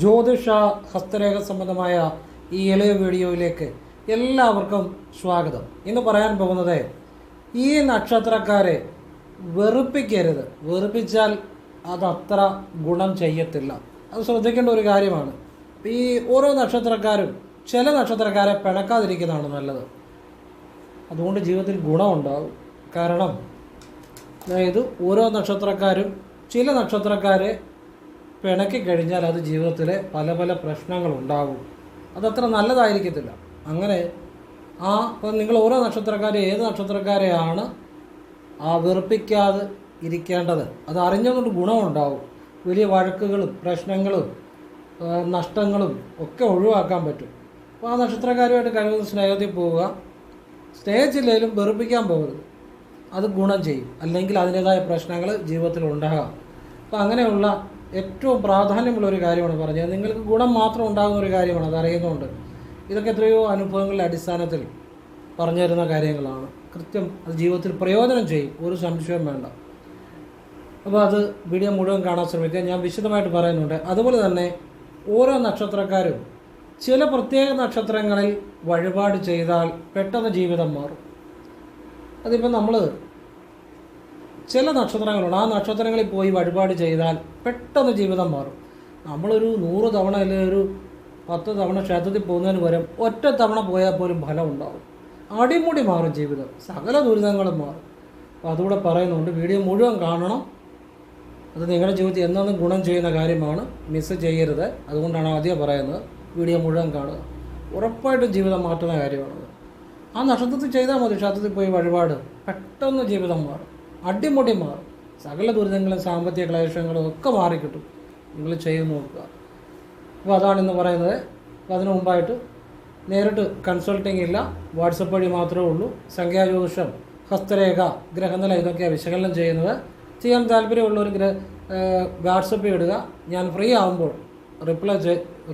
ജ്യോതിഷ ഹസ്തരേഖ സംബന്ധമായ ഈ എളിയ വീഡിയോയിലേക്ക് എല്ലാവർക്കും സ്വാഗതം. ഇന്ന് പറയാൻ പോകുന്നത് ഈ നക്ഷത്രക്കാരെ വെറുപ്പിക്കരുത്. വെറുപ്പിച്ചാൽ അതത്ര ഗുണം ചെയ്യത്തില്ല. അത് ശ്രദ്ധിക്കേണ്ട ഒരു കാര്യമാണ്. ഈ ഓരോ നക്ഷത്രക്കാരും ചില നക്ഷത്രക്കാരെ പിണക്കാതിരിക്കുന്നതാണ് നല്ലത്. അതുകൊണ്ട് ജീവിതത്തിൽ ഗുണമുണ്ടാകും. കാരണം അതായത് ഓരോ നക്ഷത്രക്കാരും ചില നക്ഷത്രക്കാരെ പിണക്കി കഴിഞ്ഞാൽ അത് ജീവിതത്തിലെ പല പല പ്രശ്നങ്ങൾ പ്രശ്നങ്ങളുണ്ടാകും. അതത്ര നല്ലതായിരിക്കത്തില്ല. അങ്ങനെ ആ ഇപ്പം നിങ്ങൾ ഓരോ നക്ഷത്രക്കാരെ ഏത് നക്ഷത്രക്കാരെയാണ് ആ വെറുപ്പിക്കാതെ ഇരിക്കേണ്ടത്? അത് അറിഞ്ഞുകൊണ്ട് ഗുണമുണ്ടാവും വലിയ വഴക്കുകളും പ്രശ്നങ്ങളും നഷ്ടങ്ങളും ഒക്കെ ഒഴിവാക്കാൻ പറ്റും. അപ്പോൾ ആ നക്ഷത്രക്കാരുമായിട്ട് കഴിയുന്ന സ്നേഹത്തിൽ പോവുക. സ്നേഹിച്ചില്ലെങ്കിലും വെറുപ്പിക്കാൻ പോകരുത്. അത് ഗുണം ചെയ്യും. അല്ലെങ്കിൽ അതിന്റേതായ പ്രശ്നങ്ങൾ ജീവിതത്തിൽ ഉണ്ടാകാം. അപ്പോൾ അങ്ങനെയുള്ള ഏറ്റവും പ്രാധാന്യമുള്ള ഒരു കാര്യമാണ് പറഞ്ഞത്. നിങ്ങൾക്ക് ഗുണം മാത്രം ഉണ്ടാകുന്ന ഒരു കാര്യമാണ്. അത് അറിയുന്നതുകൊണ്ട്. ഇതൊക്കെ എത്രയോ അനുഭവങ്ങളുടെ അടിസ്ഥാനത്തിൽ പറഞ്ഞു തരുന്ന കാര്യങ്ങളാണ്. കൃത്യം അത് ജീവിതത്തിൽ പ്രയോജനം ചെയ്യും. ഒരു സംശയവും വേണ്ട. അപ്പോൾ അത് വീഡിയോ മുഴുവൻ കാണാൻ ശ്രമിക്കുക. ഞാൻ വിശദമായിട്ട് പറയുന്നുണ്ട്. അതുപോലെ തന്നെ ഓരോ നക്ഷത്രക്കാരും ചില പ്രത്യേക നക്ഷത്രങ്ങളിൽ വഴിപാട് ചെയ്താൽ പെട്ടെന്ന് ജീവിതം മാറും. അതിപ്പോൾ നമ്മൾ ചില നക്ഷത്രങ്ങളുണ്ട്. ആ നക്ഷത്രങ്ങളിൽ പോയി വഴിപാട് ചെയ്താൽ പെട്ടെന്ന് ജീവിതം മാറും. നമ്മളൊരു നൂറ് തവണ അല്ലെങ്കിൽ ഒരു പത്ത് തവണ ക്ഷേത്രത്തിൽ പോകുന്നതിന് പകരം ഒറ്റ തവണ പോയാൽ പോലും ഫലം ഉണ്ടാവും. അടിമുടി മാറും ജീവിതം. സകല ദുരിതങ്ങളും മാറും. അപ്പോൾ അതുകൂടെ പറയുന്നുണ്ട് വീഡിയോ മുഴുവൻ കാണണം. അത് നിങ്ങളുടെ ജീവിതത്തിൽ എന്നും ഗുണം ചെയ്യുന്ന കാര്യമാണ്. മിസ് ചെയ്യരുത്. അതുകൊണ്ടാണ് ആദ്യം പറയുന്നത് വീഡിയോ മുഴുവൻ കാണുക. ഉറപ്പായിട്ടും ജീവിതം മാറ്റുന്ന കാര്യമാണത്. ആ നക്ഷത്രത്തിൽ ചെയ്താൽ മതി. ക്ഷേത്രത്തിൽ പോയി വഴിപാട്. പെട്ടെന്ന് ജീവിതം മാറും. അടിമുടി മാറും. സകല ദുരിതങ്ങളും സാമ്പത്തിക ക്ലേശങ്ങളും ഒക്കെ മാറിക്കിട്ടും. നിങ്ങൾ ചെയ്തു നോക്കുക. അപ്പോൾ അതാണ് ഇന്ന് പറയുന്നത്. അപ്പോൾ അതിനു മുമ്പായിട്ട് നേരിട്ട് കൺസൾട്ടിംഗ് ഇല്ല. വാട്സപ്പ് വഴി മാത്രമേ ഉള്ളൂ. സംഖ്യാജ്യോതിഷം ഹസ്തരേഖ ഗ്രഹനില ഇതൊക്കെയാണ് വിശകലനം ചെയ്യുന്നത്. ചെയ്യാൻ താല്പര്യമുള്ളവർ ഗ്രഹ വാട്സപ്പ് ഇടുക. ഞാൻ ഫ്രീ ആകുമ്പോൾ റിപ്ലൈ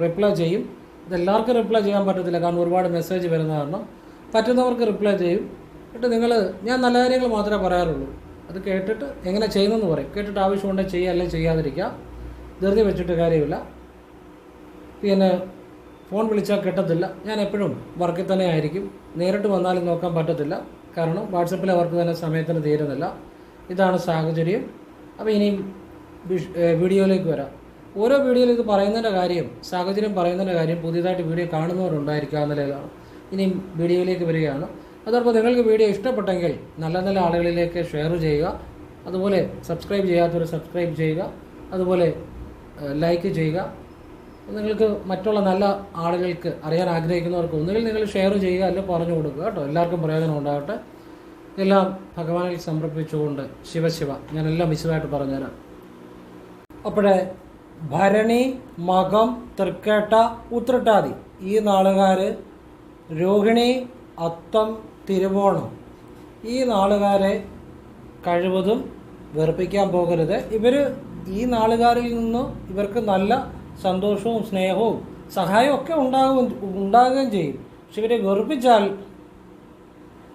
റിപ്ലൈ ചെയ്യും. ഇതെല്ലാവർക്കും റിപ്ലൈ ചെയ്യാൻ പറ്റത്തില്ല. കാരണം ഒരുപാട് മെസ്സേജ് വരുന്ന കാരണം. പറ്റുന്നവർക്ക് റിപ്ലൈ ചെയ്യും. എന്നിട്ട് നിങ്ങൾ ഞാൻ നല്ല കാര്യങ്ങൾ മാത്രമേ പറയാറുള്ളൂ. അത് കേട്ടിട്ട് എങ്ങനെ ചെയ്യുന്നെന്ന് പറയും. കേട്ടിട്ട് ആവശ്യമുണ്ടെങ്കിൽ ചെയ്യുക അല്ലെങ്കിൽ ചെയ്യാതിരിക്കുക. ധൃതി വെച്ചിട്ട് കാര്യമില്ല. പിന്നെ ഫോൺ വിളിച്ചാൽ കിട്ടത്തില്ല. ഞാൻ എപ്പോഴും വർക്കിൽ തന്നെ ആയിരിക്കും. നേരിട്ട് വന്നാലും നോക്കാൻ പറ്റത്തില്ല. കാരണം വാട്സപ്പിലെ വർക്ക് തന്നെ സമയത്തിന് തീരുന്നില്ല. ഇതാണ് സാഹചര്യം. അപ്പോൾ ഇനിയും വീഡിയോയിലേക്ക് വരാം. ഓരോ വീഡിയോയിൽ ഇത് പറയുന്നതിന്റെ കാര്യം സാഹചര്യം പറയുന്നതിന്റെ കാര്യം പുതിയതായിട്ട് വീഡിയോ കാണുന്നവരുണ്ടായിരിക്കുക എന്നുള്ളതാണ് ഇനിയും വീഡിയോയിലേക്ക് വരികയാണ്. അതോടൊപ്പം നിങ്ങൾക്ക് വീഡിയോ ഇഷ്ടപ്പെട്ടെങ്കിൽ നല്ല നല്ല ആളുകളിലേക്ക് ഷെയർ ചെയ്യുക. അതുപോലെ സബ്സ്ക്രൈബ് ചെയ്യാത്തവർ സബ്സ്ക്രൈബ് ചെയ്യുക. അതുപോലെ ലൈക്ക് ചെയ്യുക. നിങ്ങൾക്ക് മറ്റുള്ള നല്ല ആളുകൾക്ക് അറിയാൻ ആഗ്രഹിക്കുന്നവർക്ക് ഒന്നുകിൽ നിങ്ങൾ ഷെയർ ചെയ്യുക അല്ലെങ്കിൽ പറഞ്ഞു കൊടുക്കുക കേട്ടോ. എല്ലാവർക്കും പ്രയോജനം ഉണ്ടാകട്ടെ. എല്ലാം ഭഗവാനിൽ സമർപ്പിച്ചുകൊണ്ട് ശിവശിവ ഞാനെല്ലാം വിശദമായിട്ട് പറഞ്ഞുതരാം. അപ്പോഴേ ഭരണി മകം തൃക്കേട്ട ഉത്രട്ടാതി. ഈ നാളുകാർ രോഹിണി അത്തം തിരുവോണം. ഈ നാളുകാരെ കഴിവതും വെറുപ്പിക്കാൻ പോകരുത്. ഇവർ ഈ നാളുകാരിൽ നിന്ന് ഇവർക്ക് നല്ല സന്തോഷവും സ്നേഹവും സഹായവും ഒക്കെ ഉണ്ടാകും ഉണ്ടാകുകയും ചെയ്യും. പക്ഷെ ഇവരെ വെറുപ്പിച്ചാൽ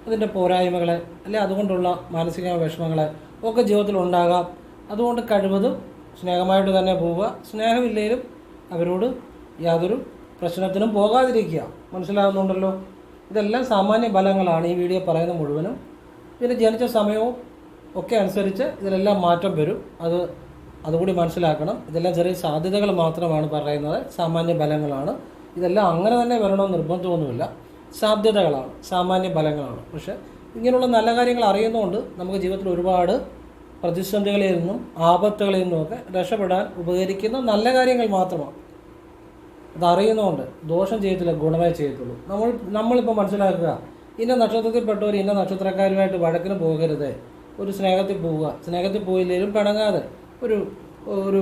അതിന്റെ പോരായ്മകളെ അല്ലെ അതുകൊണ്ടുള്ള മാനസിക വിഷമങ്ങളെ ഒക്കെ ജീവിതത്തിൽ ഉണ്ടാകാം. അതുകൊണ്ട് കഴിവതും സ്നേഹമായിട്ട് തന്നെ പോവുക. സ്നേഹമില്ലെങ്കിലും അവരോട് യാതൊരു പ്രശ്നത്തിനും പോകാതിരിക്കുക. മനസ്സിലാകുന്നുണ്ടല്ലോ ഇതെല്ലാം സാമാന്യ ഫലങ്ങളാണ് ഈ വീഡിയോ പറയുന്ന മുഴുവനും. പിന്നെ ജനിച്ച സമയവും ഒക്കെ അനുസരിച്ച് ഇതിലെല്ലാം മാറ്റം വരും. അത് അതുകൂടി മനസ്സിലാക്കണം. ഇതെല്ലാം ചെറിയ സാധ്യതകൾ മാത്രമാണ് പറയുന്നത്. സാമാന്യ ഫലങ്ങളാണ്. ഇതെല്ലാം അങ്ങനെ തന്നെ വരണമെന്ന് നിർബന്ധമൊന്നുമില്ല. സാധ്യതകളാണ്. സാമാന്യ ഫലങ്ങളാണ്. പക്ഷേ ഇങ്ങനെയുള്ള നല്ല കാര്യങ്ങൾ അറിയുന്നതുകൊണ്ട് നമുക്ക് ജീവിതത്തിൽ ഒരുപാട് പ്രതിസന്ധികളിൽ നിന്നും ആപത്തുകളിൽ നിന്നുമൊക്കെ രക്ഷപ്പെടാൻ ഉപകരിക്കുന്ന നല്ല കാര്യങ്ങൾ മാത്രമാണ്. അത് അറിയുന്നതുകൊണ്ട് ദോഷം ചെയ്യത്തില്ല ഗുണമേ ചെയ്യത്തുള്ളൂ. നമ്മൾ നമ്മളിപ്പോൾ മനസ്സിലാക്കുക ഇന്ന നക്ഷത്രത്തിൽപ്പെട്ടവർ ഇന്ന നക്ഷത്രക്കാരുമായിട്ട് വഴക്കിന് പോകരുത്. ഒരു സ്നേഹത്തിൽ പോവുക. സ്നേഹത്തിൽ പോയില്ലെങ്കിലും പിണങ്ങാതെ ഒരു ഒരു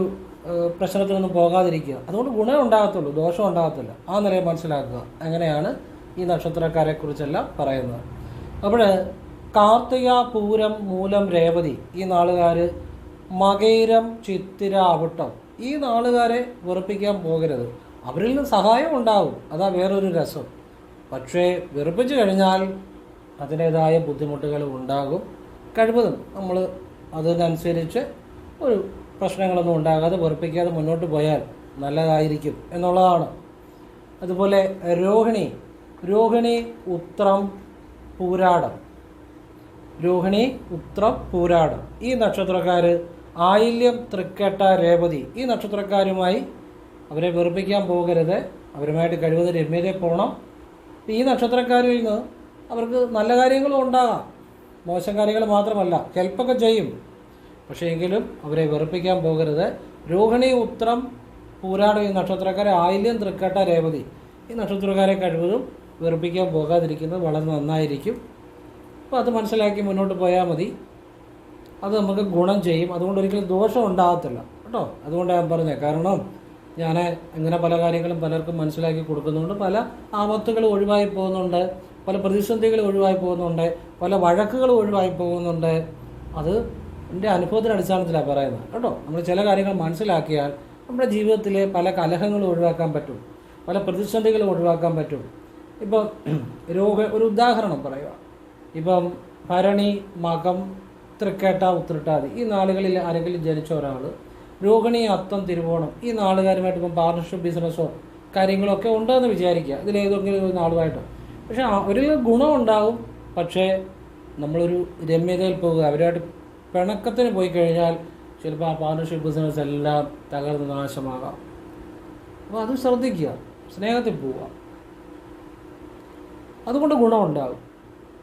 പ്രശ്നത്തിനൊന്നും പോകാതിരിക്കുക. അതുകൊണ്ട് ഗുണം ഉണ്ടാകത്തുള്ളൂ ദോഷം ഉണ്ടാകത്തില്ല. ആ നിലയിൽ മനസ്സിലാക്കുക. അങ്ങനെയാണ് ഈ നക്ഷത്രക്കാരെ കുറിച്ചെല്ലാം പറയുന്നത്. അപ്പോൾ കാർത്തിക പൂരം മൂലം രേവതി ഈ നാളുകാർ മകൈരം ചിത്തിര അവിട്ടം ഈ നാളുകാരെ വെറുപ്പിക്കാൻ പോകരുത്. അവരിൽ നിന്ന് സഹായം ഉണ്ടാവും. അതാ വേറൊരു രസം. പക്ഷേ വെറുപ്പിച്ചു കഴിഞ്ഞാൽ അതിന്റേതായ ബുദ്ധിമുട്ടുകൾ ഉണ്ടാകും. കഴിവതും നമ്മൾ അതിനനുസരിച്ച് ഒരു പ്രശ്നങ്ങളൊന്നും ഉണ്ടാകാതെ വെറുപ്പിക്കാതെ മുന്നോട്ട് പോയാൽ നല്ലതായിരിക്കും എന്നുള്ളതാണ്. അതുപോലെ രോഹിണി രോഹിണി ഉത്രം പൂരാടം. രോഹിണി ഉത്രം പൂരാടം. ഈ നക്ഷത്രക്കാർ ആയില്യം തൃക്കേട്ട രേവതി. ഈ നക്ഷത്രക്കാരുമായി അവരെ വെറുപ്പിക്കാൻ പോകരുത്. അവരുമായിട്ട് കഴിവത് രമ്യതയെ പോകണം. ഈ നക്ഷത്രക്കാരിൽ നിന്ന് അവർക്ക് നല്ല കാര്യങ്ങളും ഉണ്ടാകാം. മോശം കാര്യങ്ങൾ മാത്രമല്ല ഹെൽപ്പൊക്കെ ചെയ്യും. പക്ഷേ എങ്കിലും അവരെ വെറുപ്പിക്കാൻ പോകരുത്. രോഹിണി ഉത്രം പൂരാടം ഈ നക്ഷത്രക്കാരെ ആയില്യം തൃക്കേട്ട രേവതി ഈ നക്ഷത്രക്കാരെ കഴിവതും വെറുപ്പിക്കാൻ പോകാതിരിക്കുന്നത് വളരെ നന്നായിരിക്കും. അപ്പോൾ അത് മനസ്സിലാക്കി മുന്നോട്ട് പോയാൽ മതി. അത് നമുക്ക് ഗുണം ചെയ്യും. അതുകൊണ്ട് ഒരിക്കലും ദോഷം ഉണ്ടാകത്തില്ല. കേട്ടോ? അതുകൊണ്ടാണ് ഞാൻ പറഞ്ഞത്. കാരണം ഞാൻ ഇങ്ങനെ പല കാര്യങ്ങളും പലർക്കും മനസ്സിലാക്കി കൊടുക്കുന്നുണ്ട്. പല ആപത്തുകൾ ഒഴിവായി പോകുന്നുണ്ട്. പല പ്രതിസന്ധികൾ ഒഴിവായി പോകുന്നുണ്ട്. പല വഴക്കുകൾ ഒഴിവായി പോകുന്നുണ്ട്. അത് എന്റെ അനുഭവത്തിന്റെ അടിസ്ഥാനത്തിലാണ് പറയുന്നത്. കേട്ടോ? നമ്മൾ ചില കാര്യങ്ങൾ മനസ്സിലാക്കിയാൽ നമ്മുടെ ജീവിതത്തിലെ പല കലഹങ്ങളും ഒഴിവാക്കാൻ പറ്റും. പല പ്രതിസന്ധികളും ഒഴിവാക്കാൻ പറ്റും. ഇപ്പം രോഗ ഒരു ഉദാഹരണം പറയുക. ഇപ്പം ഭരണി മകം തൃക്കേട്ട ഉത്രട്ടാതി ഈ നാളുകളിൽ ആരെങ്കിലും ജനിച്ച ഒരാൾ രോഹിണി അത്തം തിരുവോണം ഈ നാളുകാരുമായിട്ട് ഇപ്പം പാർട്ണർഷിപ്പ് ബിസിനസ്സോ കാര്യങ്ങളൊക്കെ ഉണ്ടെന്ന് വിചാരിക്കുക. ഇതിലേതെങ്കിലും ഒരു നാളുമായിട്ട്. പക്ഷെ ഒരു ഗുണം ഉണ്ടാകും പക്ഷേ നമ്മളൊരു രമ്യതയിൽ പോകുക അവരുമായിട്ട് പിണക്കത്തിന് പോയി കഴിഞ്ഞാൽ ചിലപ്പോൾ ആ പാർട്ണർഷിപ്പ് ബിസിനസ് എല്ലാം തകർന്ന് നാശമാകാം. അപ്പോൾ അത് ശ്രദ്ധിക്കുക സ്നേഹത്തിൽ പോവുക. അതുകൊണ്ട് ഗുണമുണ്ടാകും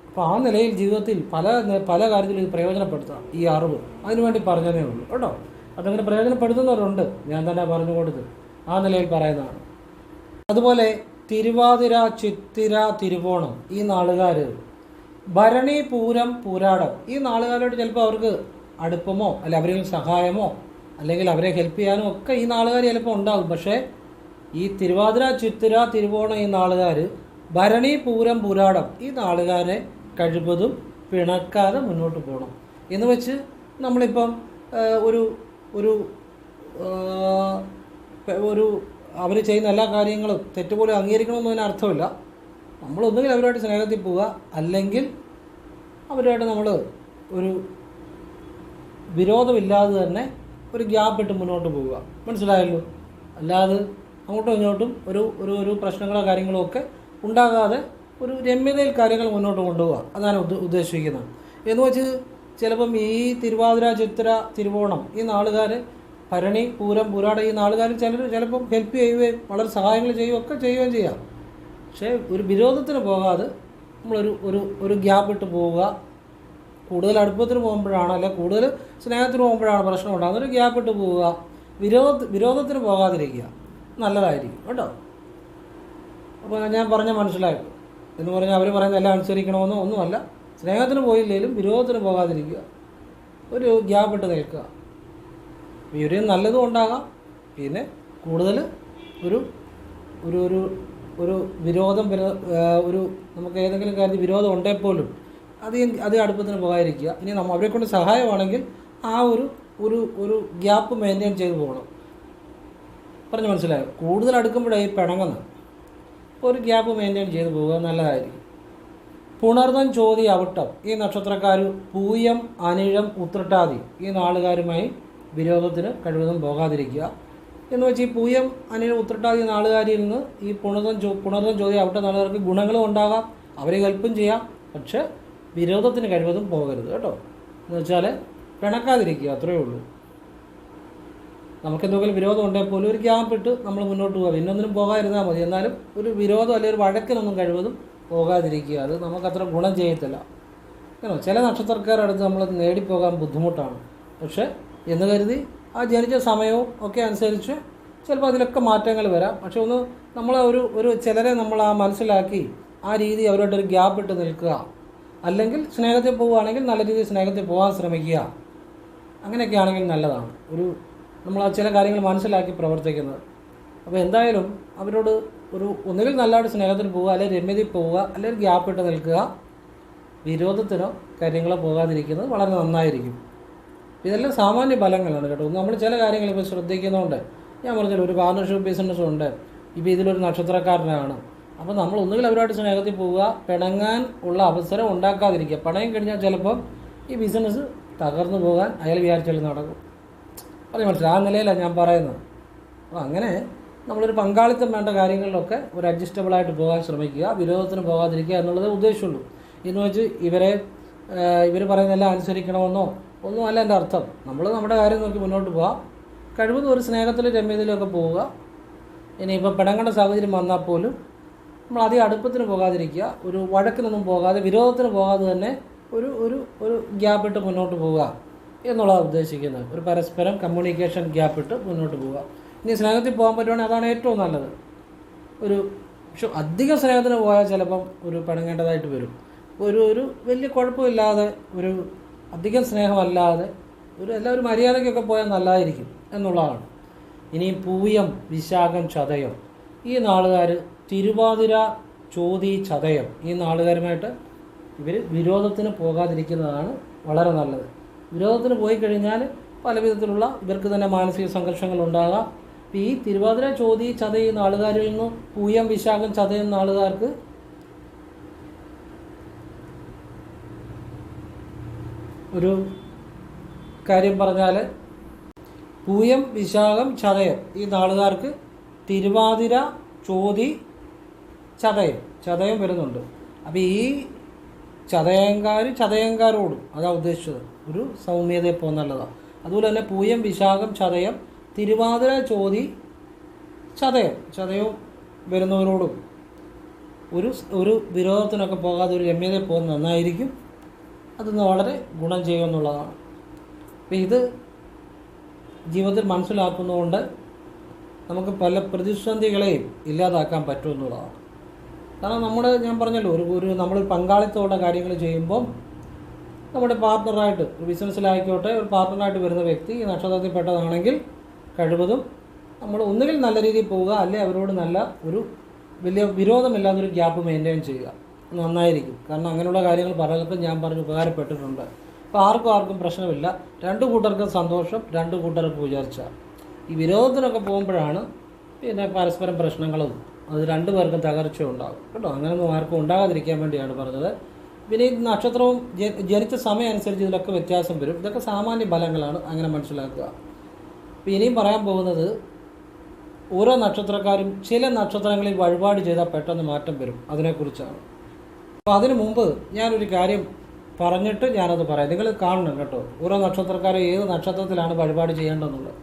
അപ്പോൾ ആ നിലയിൽ ജീവിതത്തിൽ പല പല കാര്യത്തിലും ഇത് പ്രയോജനപ്പെടുത്താം ഈ അറിവ്. അതിനുവേണ്ടി പറഞ്ഞതേ ഉള്ളൂ കേട്ടോ. അതങ്ങനെ പ്രയോജനപ്പെടുത്തുന്നവരുണ്ട്. ഞാൻ തന്നെ പറഞ്ഞു കൊടുത്ത് ആ നിലയിൽ പറയുന്നതാണ്. അതുപോലെ തിരുവാതിര ചിത്തിര തിരുവോണം ഈ നാളുകാർ ഭരണി പൂരം പൂരാടം ഈ നാളുകാരോട് ചിലപ്പോൾ അവർക്ക് അടുപ്പമോ അല്ല അവരെ സഹായമോ അല്ലെങ്കിൽ അവരെ ഹെൽപ്പ് ചെയ്യാനോ ഒക്കെ ഈ നാളുകാർ ചിലപ്പോൾ ഉണ്ടാകും. പക്ഷേ ഈ തിരുവാതിര ചിത്തിര തിരുവോണം ഈ നാളുകാർ ഭരണി പൂരം പൂരാടം ഈ നാളുകാരെ കഴിവതും പിണക്കാതെ മുന്നോട്ട് പോകണം. എന്ന് വെച്ച് നമ്മളിപ്പം ഒരു ഒരു ഒരു അവർ ചെയ്യുന്ന എല്ലാ കാര്യങ്ങളും തെറ്റുപോലെ അംഗീകരിക്കണമെന്ന് അതിന് അർത്ഥമില്ല. നമ്മളൊന്നുകിൽ അവരുമായിട്ട് സ്നേഹത്തിൽ പോവുക അല്ലെങ്കിൽ അവരുമായിട്ട് നമ്മൾ ഒരു വിരോധമില്ലാതെ തന്നെ ഒരു ഗ്യാപ്പ് ഇട്ട് മുന്നോട്ട് പോവുക. മനസ്സിലായല്ലോ? അല്ലാതെ അങ്ങോട്ടും ഇങ്ങോട്ടും ഒരു ഒരു ഒരു പ്രശ്നങ്ങളോ കാര്യങ്ങളോ ഒക്കെ ഉണ്ടാകാതെ ഒരു രമ്യതയിൽ കാര്യങ്ങൾ മുന്നോട്ട് കൊണ്ടുപോവുക. അതാണ് ഉദ്ദ- ഉദ്ദേശിക്കുന്നത്. എന്ന് വെച്ച് ചിലപ്പം ഈ തിരുവാതിര ചിത്ര തിരുവോണം ഈ നാളുകാർ ഭരണി പൂരം പൂരാട ഈ നാളുകാർ ചിലർ ചിലപ്പം ഹെൽപ്പ് ചെയ്യുകയും വളരെ സഹായങ്ങൾ ചെയ്യുകയും ഒക്കെ ചെയ്യുകയും ചെയ്യാം. പക്ഷേ ഒരു വിരോധത്തിന് പോകാതെ നമ്മളൊരു ഒരു ഒരു ഗ്യാപ്പ് ഇട്ട് പോവുക. കൂടുതൽ അടുപ്പത്തിന് പോകുമ്പോഴാണ് അല്ലെ കൂടുതൽ സ്നേഹത്തിന് പോകുമ്പോഴാണ് പ്രശ്നം ഉണ്ടാകുന്നത്. ഒരു ഗ്യാപ്പ് ഇട്ട് പോവുക. വിരോധ വിരോധത്തിന് പോകാതിരിക്കുക. നല്ലതായിരിക്കും കേട്ടോ. അപ്പോൾ ഞാൻ പറഞ്ഞ മനസ്സിലായി. എന്ന് പറഞ്ഞാൽ അവർ പറയുന്നത് എല്ലാം അനുസരിക്കണമെന്നോ ഒന്നുമല്ല. സ്നേഹത്തിന് പോയില്ലെങ്കിലും വിരോധത്തിന് പോകാതിരിക്കുക. ഒരു ഗ്യാപ്പ് ഇട്ട് നിൽക്കുക. ഇവർ നല്ലതും ഉണ്ടാകാം. പിന്നെ കൂടുതൽ ഒരു ഒരു ഒരു ഒരു വിരോധം ഒരു നമുക്ക് ഏതെങ്കിലും കാര്യത്തിൽ വിരോധം ഉണ്ടെങ്കിൽ പോലും അത് അത് അടുപ്പത്തിന് പോകാതിരിക്കുക. ഇനി നമ്മൾ അവരെ കൊണ്ട് സഹായമാണെങ്കിൽ ആ ഒരു ഒരു ഒരു ഗ്യാപ്പ് മെയിന്റെയിൻ ചെയ്ത് പോകണം. പറഞ്ഞ് മനസ്സിലായോ? കൂടുതൽ അടുക്കുമ്പോഴേ ഈ പിണങ്ങുന്നത്. ഒരു ഗ്യാപ്പ് മെയിന്റെയിൻ ചെയ്ത് പോവുക നല്ലതായിരിക്കും. പുണർന്നൻ ചോതി അവിട്ടം. ഈ നക്ഷത്രക്കാർ പൂയം അനിഴം ഉത്രട്ടാതി ഈ നാളുകാരുമായി വിരോധത്തിന് കഴിവതും പോകാതിരിക്കുക. എന്ന് വെച്ചാൽ ഈ പൂയം അനിഴം ഉത്രട്ടാതി നാളുകാരിൽ നിന്ന് ഈ പുണർന്നൻ ചോ പുണർന്നൻ ചോതി അവിട്ട നാളുകാർക്ക് ഗുണങ്ങളും ഉണ്ടാകാം. അവരെ ഹെൽപ്പും ചെയ്യാം. പക്ഷേ വിരോധത്തിന് കഴിവതും പോകരുത് കേട്ടോ. എന്ന് വെച്ചാൽ പിണക്കാതിരിക്കുക അത്രയേ ഉള്ളൂ. നമുക്ക് എന്തെങ്കിലും വിരോധം ഉണ്ടെങ്കിൽ പോലും ഒരു ക്യാമ്പിട്ട് നമ്മൾ മുന്നോട്ട് പോകാം. പിന്നൊന്നിനും പോകാതിരുന്നാൽ മതി. എന്നാലും ഒരു വിരോധം അല്ലെങ്കിൽ ഒരു വഴക്കിനൊന്നും കഴിവതും പോകാതിരിക്കുക. അത് നമുക്കത്ര ഗുണം ചെയ്യത്തില്ല. കേട്ടോ ചില നക്ഷത്രക്കാരടുത്ത് നമ്മൾ നേടിപ്പോകാൻ ബുദ്ധിമുട്ടാണ്. പക്ഷേ എന്ന് കരുതി ആ ജനിച്ച സമയവും ഒക്കെ അനുസരിച്ച് ചിലപ്പോൾ അതിലൊക്കെ മാറ്റങ്ങൾ വരാം. പക്ഷെ ഒന്ന് നമ്മൾ ഒരു ഒരു ചിലരെ നമ്മൾ ആ മനസ്സിലാക്കി ആ രീതി അവരോട് ഒരു ഗ്യാപ്പ് ഇട്ട് നിൽക്കുക. അല്ലെങ്കിൽ സ്നേഹത്തിൽ പോവുകയാണെങ്കിൽ നല്ല രീതിയിൽ സ്നേഹത്തിൽ പോകാൻ ശ്രമിക്കുക. അങ്ങനെയൊക്കെ ആണെങ്കിൽ നല്ലതാണ്. ഒരു നമ്മൾ ആ ചില കാര്യങ്ങൾ മനസ്സിലാക്കി പ്രവർത്തിക്കുന്നത്. അപ്പോൾ എന്തായാലും അവരോട് ഒരു ഒന്നുകിൽ നല്ലൊരു സ്നേഹത്തിന് പോവുക അല്ലെങ്കിൽ രമ്യതയിൽ പോവുക അല്ലെങ്കിൽ ഗ്യാപ്പ് ഇട്ട് നിൽക്കുക. വിരോധത്തിനോ കാര്യങ്ങളോ പോകാതിരിക്കുന്നത് വളരെ നന്നായിരിക്കും. ഇതെല്ലാം സാമാന്യ ഫലങ്ങളാണ് കേട്ടോ. നമ്മൾ ചില കാര്യങ്ങൾ ഇപ്പോൾ ശ്രദ്ധിക്കുന്നതുകൊണ്ട് ഞാൻ പറഞ്ഞല്ലോ ഒരു പാർട്ണർഷിപ്പ് ബിസിനസ് ഉണ്ട്. ഇപ്പോൾ ഇതിലൊരു നക്ഷത്രക്കാരനാണ്. അപ്പോൾ നമ്മൾ ഒന്നുകിൽ അവരുമായിട്ട് സ്നേഹത്തിൽ പോവുക പിണങ്ങാൻ ഉള്ള അവസരം ഉണ്ടാക്കാതിരിക്കുക. പണയം കഴിഞ്ഞാൽ ചിലപ്പോൾ ഈ ബിസിനസ് തകർന്നു പോകാൻ അയാൾ വിചാരിച്ചാൽ നടക്കും. പറഞ്ഞു മനസ്സിലായി? ആ നിലയിലാണ് ഞാൻ പറയുന്നത്. അപ്പോൾ അങ്ങനെ നമ്മളൊരു പങ്കാളിത്തം വേണ്ട കാര്യങ്ങളിലൊക്കെ ഒരു അഡ്ജസ്റ്റബിളായിട്ട് പോകാൻ ശ്രമിക്കുക വിരോധത്തിന് പോകാതിരിക്കുക എന്നുള്ളതേ ഉദ്ദേശമുള്ളൂ എന്ന് വെച്ച് ഇവരെ ഇവർ പറയുന്നതെല്ലാം അനുസരിക്കണമെന്നോ ഒന്നും അല്ല എന്റെ അർത്ഥം. നമ്മൾ നമ്മുടെ കാര്യം നോക്കി മുന്നോട്ട് പോകാം കഴിവതും ഒരു സ്നേഹത്തിലും രമ്യതയിലൊക്കെ പോവുക. ഇനിയിപ്പോൾ പിണങ്ങേണ്ട സാഹചര്യം വന്നാൽ പോലും നമ്മൾ അധികം അടുപ്പത്തിന് പോകാതിരിക്കുക ഒരു വഴക്കിനൊന്നും പോകാതെ വിരോധത്തിന് പോകാതെ തന്നെ ഒരു ഒരു ഒരു ഗ്യാപ്പ് ഇട്ട് മുന്നോട്ട് പോവുക എന്നുള്ളതാണ് ഉദ്ദേശിക്കുന്നത്. ഒരു പരസ്പരം കമ്മ്യൂണിക്കേഷൻ ഗ്യാപ്പ് ഇട്ട് മുന്നോട്ട് പോവുക. ഇനി സ്നേഹത്തിൽ പോകാൻ പറ്റുവാണെങ്കിൽ അതാണ് ഏറ്റവും നല്ലത്. ഒരു പക്ഷെ അധികം സ്നേഹത്തിന് പോയാൽ ചിലപ്പം ഒരു പിണങ്ങേണ്ടതായിട്ട് വരും. ഒരു ഒരു വലിയ കുഴപ്പമില്ലാതെ ഒരു അധികം സ്നേഹമല്ലാതെ ഒരു എല്ലാവരും മര്യാദയ്ക്കൊക്കെ പോയാൽ നല്ലതായിരിക്കും എന്നുള്ളതാണ്. ഇനി പൂയം വിശാഖം ചതയം. ഈ നാളുകാർ തിരുവാതിര ചോതി ചതയം. ഈ നാളുകാരുമായിട്ട് ഇവർ വിരോധത്തിന് പോകാതിരിക്കുന്നതാണ് വളരെ നല്ലത്. വിരോധത്തിന് പോയി കഴിഞ്ഞാൽ പല വിധത്തിലുള്ള ഇവർക്ക് തന്നെ മാനസിക സംഘർഷങ്ങൾ ഉണ്ടാകാം. ഈ തിരുവാതിര ചോതി ചെയ്യുന്ന ആളുകാരിൽ നിന്ന് പൂയം വിശാഖം ചതയുന്ന ആളുകാർക്ക് ഒരു കാര്യം പറഞ്ഞാൽ പൂയം വിശാഖം ചതയം ഈ നാളുകാർക്ക് തിരുവാതിര ചോതി ചതയം ചതയം വരുന്നുണ്ട്. അപ്പോൾ ഈ ചതയങ്കാർ ചതയങ്കാരോടും അതാ ഉദ്ദേശിച്ചത്. ഒരു സൗമ്യതയെ പോകുന്നുള്ളതാണ് അതുപോലെ തന്നെ പൂയം വിശാഖം ചതയം തിരുവാതിര ചോതി ചതയം ചതയവും വരുന്നവരോടും ഒരു ഒരു വിരോധത്തിനൊക്കെ പോകാതെ ഒരു രമ്യതയെ പോകുന്നത് നന്നായിരിക്കും. അതൊന്ന് വളരെ ഗുണം ചെയ്യുമെന്നുള്ളതാണ് അപ്പം ഇത് ജീവിതത്തിൽ മനസ്സിലാക്കുന്നതുകൊണ്ട് നമുക്ക് പല പ്രതിസന്ധികളെയും ഇല്ലാതാക്കാൻ പറ്റുമെന്നുള്ളതാണ് കാരണം നമ്മൾ ഞാൻ പറഞ്ഞല്ലോ ഒരു ഒരു നമ്മൾ പങ്കാളിത്തമുള്ള കാര്യങ്ങൾ ചെയ്യുമ്പോൾ നമ്മുടെ പാർട്ട്ണറായിട്ട് ബിസിനസ്സിലായിക്കോട്ടെ ഒരു പാർട്ട്ണറായിട്ട് വരുന്ന വ്യക്തി ഈ നക്ഷത്രത്തിൽപ്പെട്ടതാണെങ്കിൽ കഴിവതും നമ്മൾ ഒന്നുകിൽ നല്ല രീതിയിൽ പോവുക അല്ലെ അവരോട് നല്ല ഒരു വലിയ വിരോധമില്ലാത്തൊരു ഗ്യാപ്പ് മെയിന്റെയിൻ ചെയ്യുക. നന്നായിരിക്കും. കാരണം അങ്ങനെയുള്ള കാര്യങ്ങൾ പലർക്കും ഞാൻ പറഞ്ഞ് ഉപകാരപ്പെട്ടിട്ടുണ്ട്. അപ്പോൾ ആർക്കും ആർക്കും പ്രശ്നമില്ല. രണ്ട് കൂട്ടർക്കും സന്തോഷം രണ്ട് കൂട്ടർക്കും ഉയർച്ച. ഈ വിരോധത്തിനൊക്കെ പോകുമ്പോഴാണ് പിന്നെ പരസ്പരം പ്രശ്നങ്ങളും അത് രണ്ടു പേർക്കും തകർച്ച ഉണ്ടാകും. കേട്ടോ? അങ്ങനെയൊന്നും ആർക്കും ഉണ്ടാകാതിരിക്കാൻ വേണ്ടിയാണ് പറഞ്ഞത്. പിന്നെ ഈ നക്ഷത്രവും ജനിച്ച സമയം അനുസരിച്ച് ഇതിലൊക്കെ വ്യത്യാസം വരും. ഇതൊക്കെ സാമാന്യ ഫലങ്ങളാണ് അങ്ങനെ മനസ്സിലാക്കുക. അപ്പോൾ ഇനിയും പറയാൻ പോകുന്നത് ഓരോ നക്ഷത്രക്കാരും ചില നക്ഷത്രങ്ങളിൽ വഴിപാട് ചെയ്താൽ പെട്ടെന്ന് മാറ്റം വരും. അതിനെക്കുറിച്ചാണ്. അപ്പോൾ അതിനു മുമ്പ് ഞാനൊരു കാര്യം പറഞ്ഞിട്ട് ഞാനത് പറയാം. നിങ്ങൾ കാണണം കേട്ടോ. ഓരോ നക്ഷത്രക്കാരും ഏത് നക്ഷത്രത്തിലാണ് വഴിപാട് ചെയ്യേണ്ടതെന്നുള്ളത്.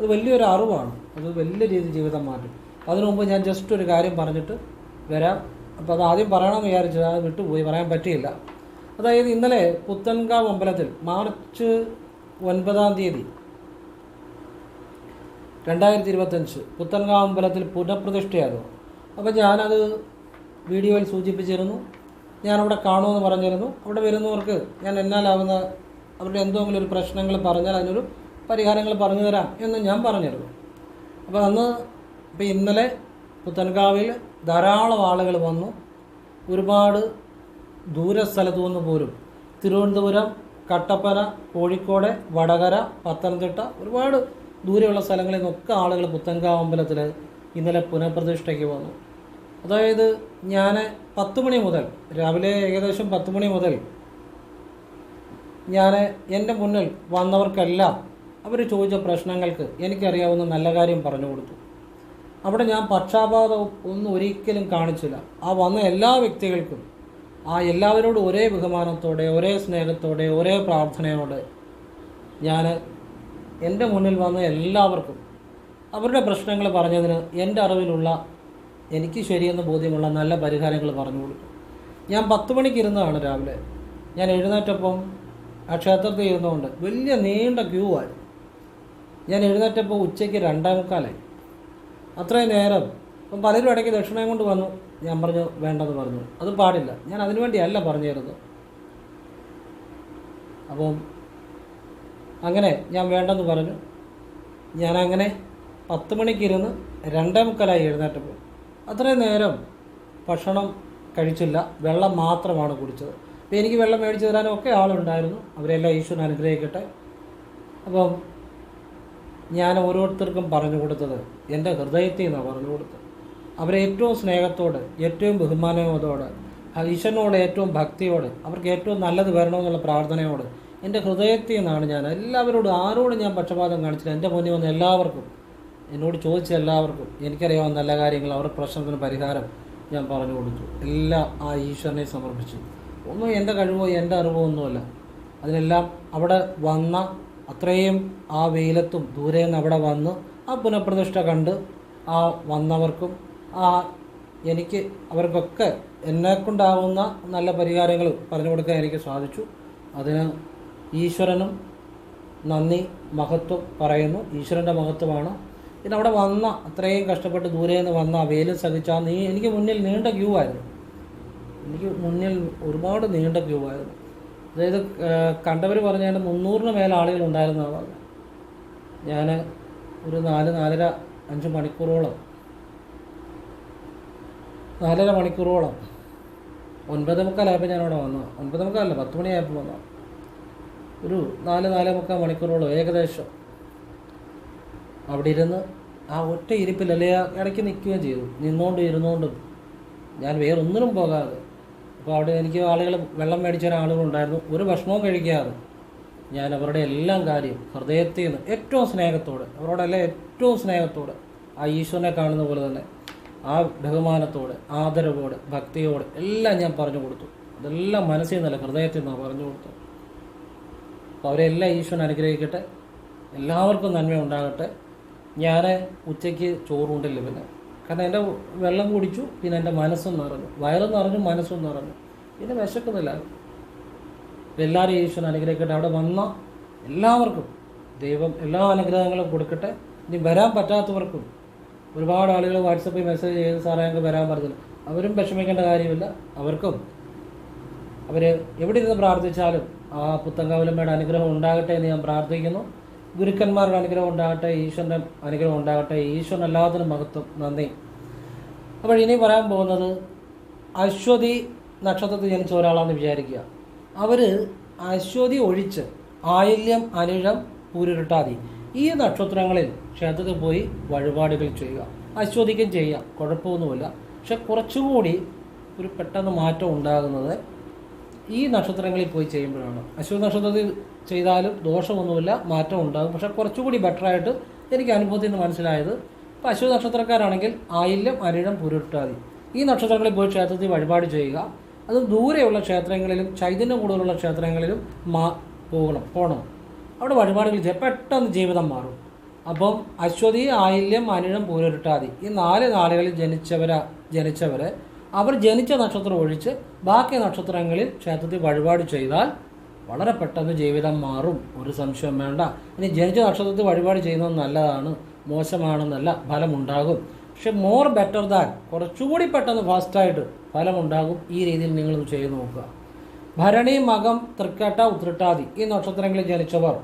അത് വലിയൊരു അറിവാണ്. അത് വലിയ രീതിയിൽ ജീവിതം മാറ്റും. അതിനു മുമ്പ് ഞാൻ ജസ്റ്റ് ഒരു കാര്യം പറഞ്ഞിട്ട് വരാം. അപ്പോൾ അത് ആദ്യം പറയണമെന്ന് വിചാരിച്ചത് അത് വിട്ടുപോയി. പറയാൻ പറ്റിയില്ല. അതായത് ഇന്നലെ പുത്തൻകാവ് അമ്പലത്തിൽ മാർച്ച് ഒൻപതാം തീയതി രണ്ടായിരത്തി ഇരുപത്തഞ്ച് പുത്തൻകാവ് അമ്പലത്തിൽ പുനഃപ്രതിഷ്ഠയായിരുന്നു അപ്പോൾ ഞാനത് വീഡിയോയിൽ സൂചിപ്പിച്ചിരുന്നു. ഞാനവിടെ കാണുമെന്ന് പറഞ്ഞിരുന്നു. അവിടെ വരുന്നവർക്ക് ഞാൻ എന്നാലാവുന്ന അവരുടെ എന്തെങ്കിലും ഒരു പ്രശ്നങ്ങൾ പറഞ്ഞാൽ അതിനൊരു പരിഹാരങ്ങൾ പറഞ്ഞു തരാം എന്ന് ഞാൻ പറഞ്ഞിരുന്നു. അപ്പോൾ അന്ന് ഇപ്പോൾ ഇന്നലെ പുത്തൻകാവിൽ ധാരാളം ആളുകൾ വന്നു. ഒരുപാട് ദൂരസ്ഥലത്തു നിന്ന് പോലും തിരുവനന്തപുരം കട്ടപ്പന കോഴിക്കോട് വടകര പത്തനംതിട്ട ഒരുപാട് ദൂരെയുള്ള സ്ഥലങ്ങളിൽ നിന്നൊക്കെ ആളുകൾ പുത്തൻകാവ് അമ്പലത്തിൽ ഇന്നലെ പുനഃപ്രതിഷ്ഠയ്ക്ക് വന്നു. അതായത് ഞാൻ പത്ത് മണി മുതൽ രാവിലെ ഏകദേശം പത്ത് മണി മുതൽ ഞാൻ എന്റെ മുന്നിൽ വന്നവർക്കെല്ലാം അവർ ചോദിച്ച പ്രശ്നങ്ങൾക്ക് എനിക്കറിയാവുന്ന നല്ല കാര്യം പറഞ്ഞു കൊടുത്തു. അവിടെ ഞാൻ പക്ഷാപാതവും ഒന്നും ഒരിക്കലും കാണിച്ചില്ല. ആ വന്ന എല്ലാ വ്യക്തികൾക്കും ആ എല്ലാവരോടും ഒരേ ബഹുമാനത്തോടെ ഒരേ സ്നേഹത്തോടെ ഒരേ പ്രാർത്ഥനയോടെ ഞാൻ എന്റെ മുന്നിൽ വന്ന എല്ലാവർക്കും അവരുടെ പ്രശ്നങ്ങൾ പറഞ്ഞതിന് എന്റെ അറിവിലുള്ള എനിക്ക് ശരിയെന്ന് ബോധ്യമുള്ള നല്ല പരിഹാരങ്ങൾ പറഞ്ഞു കൊടുക്കും ഞാൻ പത്ത് മണിക്ക് ഇരുന്നതാണ് രാവിലെ. ഞാൻ എഴുന്നേറ്റപ്പം ആ ക്ഷേത്രത്തിൽ ഇരുന്നുകൊണ്ട് വലിയ നീണ്ട ക്യൂ ആയി ഞാൻ എഴുന്നേറ്റപ്പോൾ ഉച്ചയ്ക്ക് രണ്ടാം മുക്കാലായി അത്രയും നേരം അപ്പം പലരും ഇടയ്ക്ക് ദക്ഷിണയും കൊണ്ട് വന്നു. ഞാൻ പറഞ്ഞു വേണ്ടെന്ന് പറഞ്ഞു. അത് പാടില്ല. ഞാൻ അതിനുവേണ്ടിയല്ല പറഞ്ഞിരുന്നു അപ്പം അങ്ങനെ ഞാൻ വേണ്ടെന്ന് പറഞ്ഞു. ഞാൻ ഞാനങ്ങനെ പത്ത് മണിക്കിരുന്ന് രണ്ടേ മുക്കാലായി എഴുന്നേറ്റപ്പോൾ അത്രയും നേരം ഭക്ഷണം കഴിച്ചില്ല. വെള്ളം മാത്രമാണ് കുടിച്ചത്. അപ്പോൾ എനിക്ക് വെള്ളം മേടിച്ചു തരാനും ഒക്കെ ആളുണ്ടായിരുന്നു. അവരെല്ലാം ഈശ്വരൻ അനുഗ്രഹിക്കട്ടെ. അപ്പം ഞാൻ ഓരോരുത്തർക്കും പറഞ്ഞു കൊടുത്തത് എന്റെ ഹൃദയത്തിൽ നിന്നാണ് പറഞ്ഞു കൊടുത്തത്. അവരെ ഏറ്റവും സ്നേഹത്തോടെ ഏറ്റവും ബഹുമാനത്തോടെ ഈശ്വരനോട് ഏറ്റവും ഭക്തിയോട് അവർക്ക് ഏറ്റവും നല്ലത് വരണമെന്നുള്ള പ്രാർത്ഥനയോട് എന്റെ ഹൃദയത്തിൽ നിന്നാണ് ഞാൻ എല്ലാവരോടും ആരോടും ഞാൻ പക്ഷപാതം കാണിച്ചില്ല. എന്റെ മുന്നിൽ വന്ന എല്ലാവർക്കും എന്നോട് ചോദിച്ച എല്ലാവർക്കും എനിക്കറിയാവുന്ന നല്ല കാര്യങ്ങൾ അവരുടെ പ്രശ്നത്തിന് പരിഹാരം ഞാൻ പറഞ്ഞു കൊടുത്തു. എല്ലാം ആ ഈശ്വരനെ സമർപ്പിച്ചു. ഒന്നും എന്റെ കഴിവോ എന്റെ അറിവോ ഒന്നുമല്ല. അതിനെല്ലാം അവിടെ വന്ന അത്രയും ആ വെയിലത്തും ദൂരെ നിന്ന് അവിടെ വന്ന് ആ പുനഃപ്രതിഷ്ഠ കണ്ട് ആ വന്നവർക്കും ആ എനിക്ക് അവർക്കൊക്കെ എന്നെക്കൊണ്ടാവുന്ന നല്ല പരിഹാരങ്ങൾ പറഞ്ഞു കൊടുക്കാൻ എനിക്ക് സാധിച്ചു. അതിന് ഈശ്വരനും നന്ദി മഹത്വം പറയുന്നു. ഈശ്വരന്റെ മഹത്വമാണ്. പിന്നെ അവിടെ വന്ന അത്രയും കഷ്ടപ്പെട്ട് ദൂരെ നിന്ന് വന്ന വെയിൽ സഹിച്ചാൽ സഹിച്ച നീ എനിക്ക് മുന്നിൽ നീണ്ട ക്യൂ ആയിരുന്നു. എനിക്ക് മുന്നിൽ ഒരുപാട് നീണ്ട ക്യൂ ആയിരുന്നു. അതായത് കണ്ടവർ പറഞ്ഞാൽ മുന്നൂറിന് മേലെ ആളുകൾ ഉണ്ടായിരുന്നതാണ് പറഞ്ഞത് ഞാൻ ഒരു നാല് നാലര അഞ്ച് മണിക്കൂറോളം നാലര മണിക്കൂറോളം ഒൻപത് മുക്കാലായപ്പോൾ ഞാൻ വന്നു. ഒൻപത് മുക്കാലല്ല പത്ത് മണിയായപ്പോൾ വന്നു. ഒരു നാല് നാല് മുക്കാൽ മണിക്കൂറോളം ഏകദേശം അവിടെ ഇരുന്ന് ആ ഒറ്റ ഇരിപ്പിൽ അല്ലെങ്കിൽ ഇടയ്ക്ക് നിൽക്കുകയും ചെയ്തു. നിന്നുകൊണ്ടും ഇരുന്നുകൊണ്ടും ഞാൻ വേറൊന്നിനും പോകാതെ. അപ്പോൾ അവിടെ എനിക്ക് ആളുകൾ വെള്ളം മേടിച്ച ആളുകളുണ്ടായിരുന്നു ഒരു ഭക്ഷണവും കഴിക്കാതെ ഞാൻ അവരുടെ എല്ലാം കാര്യം ഹൃദയത്തിൽ നിന്ന് ഏറ്റവും സ്നേഹത്തോടെ അവരോടെല്ലാം ഏറ്റവും സ്നേഹത്തോടെ ആ ഈശ്വരനെ കാണുന്ന പോലെ തന്നെ ആ ബഹുമാനത്തോടെ ആദരവോടെ ഭക്തിയോടെ എല്ലാം ഞാൻ പറഞ്ഞു കൊടുത്തു. അതെല്ലാം മനസ്സിൽ നിന്നല്ല ഹൃദയത്തിൽ നിന്നാണ് പറഞ്ഞു കൊടുത്തത്. അപ്പോൾ അവരെല്ലാം ഈശ്വരൻ അനുഗ്രഹിക്കട്ടെ. എല്ലാവർക്കും നന്മ ഉണ്ടാകട്ടെ. ഞാൻ ഉച്ചയ്ക്ക് ചോറുണ്ടില്ല പിന്നെ. കാരണം എന്റെ വെള്ളം കുടിച്ചു പിന്നെ എന്റെ മനസ്സും നിറഞ്ഞു. വയറും നിറഞ്ഞു മനസ്സും നിറഞ്ഞു. പിന്നെ വിശക്കുന്നില്ല. എല്ലാവരും ഈശ്വരൻ അനുഗ്രഹിക്കട്ടെ. അവിടെ വന്ന എല്ലാവർക്കും ദൈവം എല്ലാ അനുഗ്രഹങ്ങളും കൊടുക്കട്ടെ. ഇനി വരാൻ പറ്റാത്തവർക്കും ഒരുപാട് ആളുകൾ വാട്സപ്പിൽ മെസ്സേജ് ചെയ്ത് സാറേ ഞങ്ങൾക്ക് വരാൻ പറഞ്ഞില്ല. അവരും വിഷമിക്കേണ്ട കാര്യമില്ല. അവർക്കും അവർ എവിടെ ഇരുന്ന് പ്രാർത്ഥിച്ചാലും ആ പുത്തങ്കാവിലമ്മയുടെ അനുഗ്രഹം ഉണ്ടാകട്ടെ എന്ന് ഞാൻ പ്രാർത്ഥിക്കുന്നു. ഗുരുക്കന്മാരുടെ അനുഗ്രഹം ഉണ്ടാകട്ടെ ഈശ്വരന്റെ അനുഗ്രഹം ഉണ്ടാകട്ടെ ഈശ്വരൻ എല്ലാത്തിനും മഹത്വം. നന്ദി. അപ്പോൾ ഇനി പറയാൻ പോകുന്നത് അശ്വതി നക്ഷത്രത്തിൽ ജനിച്ച ഒരാളാണെന്ന് വിചാരിക്കുക. അവർ അശ്വതി ഒഴിച്ച് ആയില്യം അനിഴം പൂരുരുട്ടാതി ഈ നക്ഷത്രങ്ങളിൽ ക്ഷേത്രത്തിൽ പോയി വഴിപാടുകൾ ചെയ്യുക. അശ്വതിക്കും ചെയ്യാം കുഴപ്പമൊന്നുമില്ല. പക്ഷെ കുറച്ചുകൂടി ഒരു പെട്ടെന്ന് മാറ്റം ഉണ്ടാകുന്നത് ഈ നക്ഷത്രങ്ങളിൽ പോയി ചെയ്യുമ്പോഴാണ്. അശ്വതി നക്ഷത്രത്തിൽ ചെയ്താലും ദോഷമൊന്നുമില്ല മാറ്റം ഉണ്ടാകും. പക്ഷെ കുറച്ചുകൂടി ബെറ്ററായിട്ട് എനിക്ക് അനുഭവത്തിൽ നിന്ന് മനസ്സിലായത് ഇപ്പോൾ അശ്വതി നക്ഷത്രക്കാരാണെങ്കിൽ ആയില്യം അരിഴം പുരുട്ടാതി. ഈ നക്ഷത്രങ്ങളിൽ പോയി ക്ഷേത്രത്തിൽ വഴിപാട് ചെയ്യുക. അത് ദൂരെയുള്ള ക്ഷേത്രങ്ങളിലും ചൈതന്യം കൂടുതലുള്ള ക്ഷേത്രങ്ങളിലും മാ പോകണം പോകണം അവിടെ വഴിപാടുകൾ ചെയ്യുക പെട്ടെന്ന് ജീവിതം മാറും. അപ്പം അശ്വതി ആയില്യം അനിഴം പൂരുരുട്ടാതി ഈ നാല് നാളുകളിൽ ജനിച്ചവരാ ജനിച്ചവരെ അവർ ജനിച്ച നക്ഷത്രം ഒഴിച്ച് ബാക്കി നക്ഷത്രങ്ങളിൽ ക്ഷേത്രത്തിൽ വഴിപാട് ചെയ്താൽ വളരെ പെട്ടെന്ന് ജീവിതം മാറും. ഒരു സംശയം വേണ്ട. ഇനി ജനിച്ച നക്ഷത്രത്തിൽ വഴിപാട് ചെയ്യുന്നത് നല്ലതാണ് മോശമാണെന്നല്ല ഫലമുണ്ടാകും. പക്ഷെ മോർ ബെറ്റർ ദാൻ കുറച്ചുകൂടി പെട്ടെന്ന് ഫാസ്റ്റായിട്ട് ഫലമുണ്ടാകും. ഈ രീതിയിൽ നിങ്ങളൊന്ന് ചെയ്തു നോക്കുക. ഭരണി മകം തൃക്കട്ട ഉത്രട്ടാതി ഈ നക്ഷത്രങ്ങളിൽ ജനിച്ചവർ.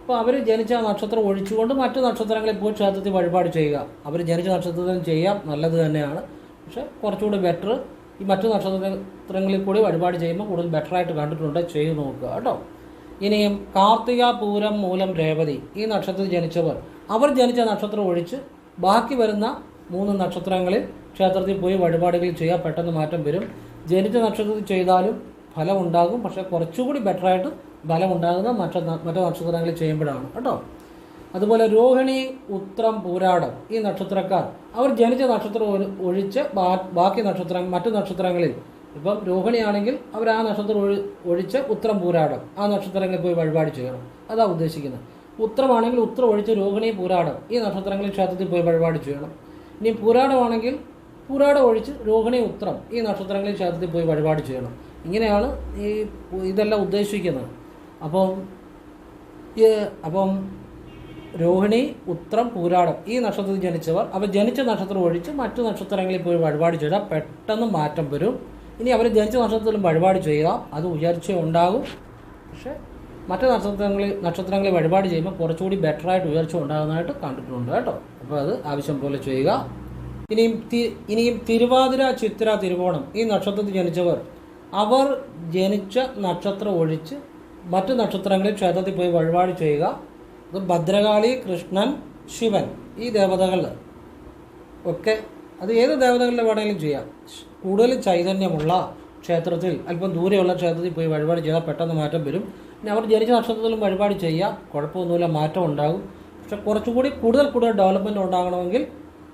അപ്പോൾ അവർ ജനിച്ച നക്ഷത്രം ഒഴിച്ചുകൊണ്ട് മറ്റു നക്ഷത്രങ്ങളിൽ പോയി ക്ഷേത്രത്തിൽ വഴിപാട് ചെയ്യുക. അവർ ജനിച്ച നക്ഷത്രത്തിൽ ചെയ്യാം. നല്ലത് തന്നെയാണ്. പക്ഷെ കുറച്ചുകൂടി ബെറ്റർ ഈ മറ്റു നക്ഷത്രങ്ങളിൽ കൂടി വഴിപാട് ചെയ്യുമ്പോൾ കൂടുതൽ ബെറ്റർ ബെറ്ററായിട്ട് കണ്ടിട്ടുണ്ട്. ചെയ്തു നോക്കുക കേട്ടോ. ഇനിയും കാർത്തിക പൂരം മൂലം രേവതി. ഈ നക്ഷത്രത്തിൽ ജനിച്ചവർ. അവർ ജനിച്ച നക്ഷത്രം ഒഴിച്ച് ബാക്കി വരുന്ന മൂന്ന് നക്ഷത്രങ്ങളിൽ ക്ഷേത്രത്തിൽ പോയി വഴിപാടുകൾ ചെയ്യാൻ പെട്ടെന്ന് മാറ്റം വരും. ജനിച്ച നക്ഷത്രത്തിൽ ചെയ്താലും ഫലം ഉണ്ടാകും. പക്ഷേ കുറച്ചുകൂടി ബെറ്ററായിട്ട് ഫലം ഉണ്ടാകുന്ന മറ്റ മറ്റു നക്ഷത്രങ്ങളിൽ ചെയ്യുമ്പോഴാണ്. കേട്ടോ. അതുപോലെ രോഹിണി ഉത്രം പൂരാടം ഈ നക്ഷത്രക്കാർ. അവർ ജനിച്ച നക്ഷത്രം ഒഴിച്ച് ബാക്കി നക്ഷത്രം മറ്റു നക്ഷത്രങ്ങളിൽ. ഇപ്പം രോഹിണിയാണെങ്കിൽ അവർ ആ നക്ഷത്രം ഒഴി ഒഴിച്ച് ഉത്രം പൂരാടം. ആ നക്ഷത്രങ്ങളിൽ പോയി വഴിപാട് ചെയ്യണം. അതാണ് ഉദ്ദേശിക്കുന്നത്. ഉത്രമാണെങ്കിൽ ഉത്രം ഒഴിച്ച് രോഹിണി പൂരാടം ഈ നക്ഷത്രങ്ങളിൽ ക്ഷേത്രത്തിൽ പോയി വഴിപാട് ചെയ്യണം. ഇനി പൂരാടമാണെങ്കിൽ പൂരാടം ഒഴിച്ച് രോഹിണി ഉത്രം ഈ നക്ഷത്രങ്ങളിൽ ക്ഷേത്രത്തിൽ പോയി വഴിപാട് ചെയ്യണം. ഇങ്ങനെയാണ് ഈ ഇതെല്ലാം ഉദ്ദേശിക്കുന്നത്. അപ്പം അപ്പം രോഹിണി ഉത്രം പൂരാടം ഈ നക്ഷത്രത്തിൽ ജനിച്ചവർ. അവർ ജനിച്ച നക്ഷത്രം ഒഴിച്ച് മറ്റു നക്ഷത്രങ്ങളിൽ പോയി വഴിപാട് ചെയ്താൽ പെട്ടെന്ന് മാറ്റം വരും. ഇനി അവർ ജനിച്ച നക്ഷത്രത്തിലും വഴിപാട് ചെയ്യുക അത് ഉയർച്ച ഉണ്ടാകും. പക്ഷേ മറ്റു നക്ഷത്രങ്ങളിൽ നക്ഷത്രങ്ങളിൽ വഴിപാട് ചെയ്യുമ്പോൾ കുറച്ചുകൂടി ബെറ്ററായിട്ട് ഉയർച്ച ഉണ്ടാകുന്നതായിട്ട് കണ്ടിട്ടുണ്ട് കേട്ടോ. അപ്പോൾ അത് ആവശ്യം പോലെ ചെയ്യുക. ഇനിയും ഇനിയും തിരുവാതിര ചിത്ര തിരുവോണം ഈ നക്ഷത്രത്തിൽ ജനിച്ചവർ അവർ ജനിച്ച നക്ഷത്രം ഒഴിച്ച് മറ്റു നക്ഷത്രങ്ങളിൽ ക്ഷേത്രത്തിൽ പോയി വഴിപാട് ചെയ്യുക. ഇത് ഭദ്രകാളി കൃഷ്ണൻ ശിവൻ ഈ ദേവതകൾ ഒക്കെ അത് ഏത് ദേവതകളിൽ വേണമെങ്കിലും ചെയ്യാം. കൂടുതൽ ചൈതന്യമുള്ള ക്ഷേത്രത്തിൽ അല്പം ദൂരെയുള്ള ക്ഷേത്രത്തിൽ പോയി വഴിപാട് ചെയ്താൽ പെട്ടെന്ന് മാറ്റം വരും. പിന്നെ അവർ ജനിച്ച നക്ഷത്രത്തിലും വഴിപാട് ചെയ്യാം. കുഴപ്പമൊന്നുമില്ല മാറ്റം ഉണ്ടാകും. പക്ഷെ കുറച്ചുകൂടി കൂടുതൽ കൂടുതൽ ഡെവലപ്മെന്റ് ഉണ്ടാകണമെങ്കിൽ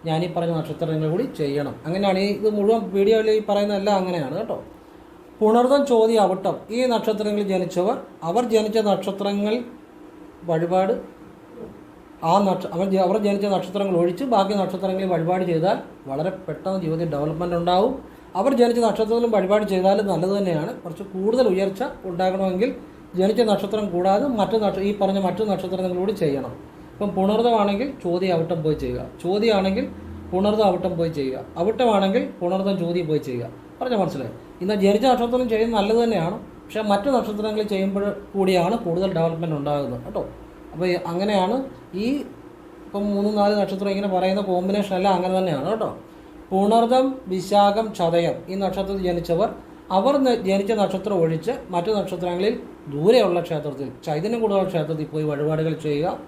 ഞാൻ ഈ പറഞ്ഞ നക്ഷത്രങ്ങൾ കൂടി ചെയ്യണം. അങ്ങനെയാണ് ഈ ഇത് മുഴുവൻ വീഡിയോയിൽ ഈ പറയുന്നതെല്ലാം അങ്ങനെയാണ് കേട്ടോ. പുണർതം ചോദ്യം അവിട്ടം ഈ നക്ഷത്രങ്ങളിൽ ജനിച്ചവർ അവർ ജനിച്ച നക്ഷത്രങ്ങൾ വഴിപാട് ആ നക്ഷ അവൻ അവർ ജനിച്ച നക്ഷത്രങ്ങൾ ഒഴിച്ച് ബാക്കി നക്ഷത്രങ്ങളിൽ വഴിപാട് ചെയ്താൽ വളരെ പെട്ടെന്ന് ജീവിതത്തിൽ ഡെവലപ്മെന്റ് ഉണ്ടാവും. അവർ ജനിച്ച നക്ഷത്രത്തിലും വഴിപാട് ചെയ്താൽ നല്ലത് തന്നെയാണ്. കുറച്ച് കൂടുതൽ ഉയർച്ച ഉണ്ടാകണമെങ്കിൽ ജനിച്ച നക്ഷത്രം കൂടാതെ മറ്റു നക്ഷ ഈ പറഞ്ഞ മറ്റു നക്ഷത്രങ്ങളോട് ചെയ്യണം. ഇപ്പം പുണർതമാണെങ്കിൽ ചോദ്യം അവിട്ടം പോയി ചെയ്യുക. ചോദ്യമാണെങ്കിൽ പുണർതം അവിട്ടം പോയി ചെയ്യുക. അവിട്ടമാണെങ്കിൽ പുണർതം ചോദ്യം പോയി ചെയ്യുക. പറഞ്ഞാൽ മനസ്സിലായി? ഇന്ന് ജനിച്ച നക്ഷത്രം ചെയ്യുന്നത് നല്ലത് തന്നെയാണ്. പക്ഷേ മറ്റു നക്ഷത്രങ്ങളിൽ ചെയ്യുമ്പോൾ കൂടിയാണ് കൂടുതൽ ഡെവലപ്മെന്റ് ഉണ്ടാകുന്നത് കേട്ടോ. അപ്പോൾ അങ്ങനെയാണ് ഈ ഇപ്പം മൂന്ന് നാല് നക്ഷത്രം ഇങ്ങനെ പറയുന്ന കോമ്പിനേഷൻ എല്ലാം അങ്ങനെ തന്നെയാണ് കേട്ടോ. പുണർദം വിശാഖം ചതയം ഈ നക്ഷത്രത്തിൽ ജനിച്ചവർ അവർ ജനിച്ച നക്ഷത്രം ഒഴിച്ച് മറ്റു നക്ഷത്രങ്ങളിൽ ദൂരെയുള്ള ക്ഷേത്രത്തിൽ ചൈതന്യം കൂടുതലുള്ള ക്ഷേത്രത്തിൽ പോയി വഴിപാടുകൾ ചെയ്യുക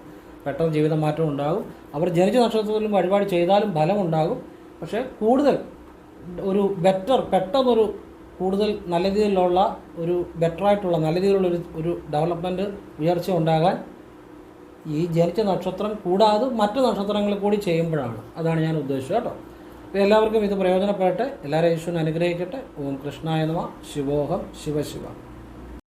പെട്ടെന്ന് ജീവിത മാറ്റം ഉണ്ടാകും. അവർ ജനിച്ച നക്ഷത്രത്തിലും വഴിപാട് ചെയ്താലും ഫലമുണ്ടാകും പക്ഷേ കൂടുതൽ ഒരു ബെറ്റർ പെട്ടെന്നൊരു കൂടുതൽ നല്ല രീതിയിലുള്ള ഒരു ബെറ്ററായിട്ടുള്ള നല്ല രീതിയിലുള്ള ഒരു ഒരു ഡെവലപ്മെന്റ് ഉയർച്ച ഉണ്ടാകാൻ ഈ ജനിച്ച നക്ഷത്രം കൂടാതെ മറ്റു നക്ഷത്രങ്ങൾ കൂടി ചെയ്യുമ്പോഴാണ്. അതാണ് ഞാൻ ഉദ്ദേശിച്ചത് കേട്ടോ. അപ്പോൾ എല്ലാവർക്കും ഇത് പ്രയോജനപ്പെടട്ടെ. എല്ലാവരെയും ഈശ്വരൻ അനുഗ്രഹിക്കട്ടെ. ഓം കൃഷ്ണായ നമ. ശിവോഹം. ശിവശിവ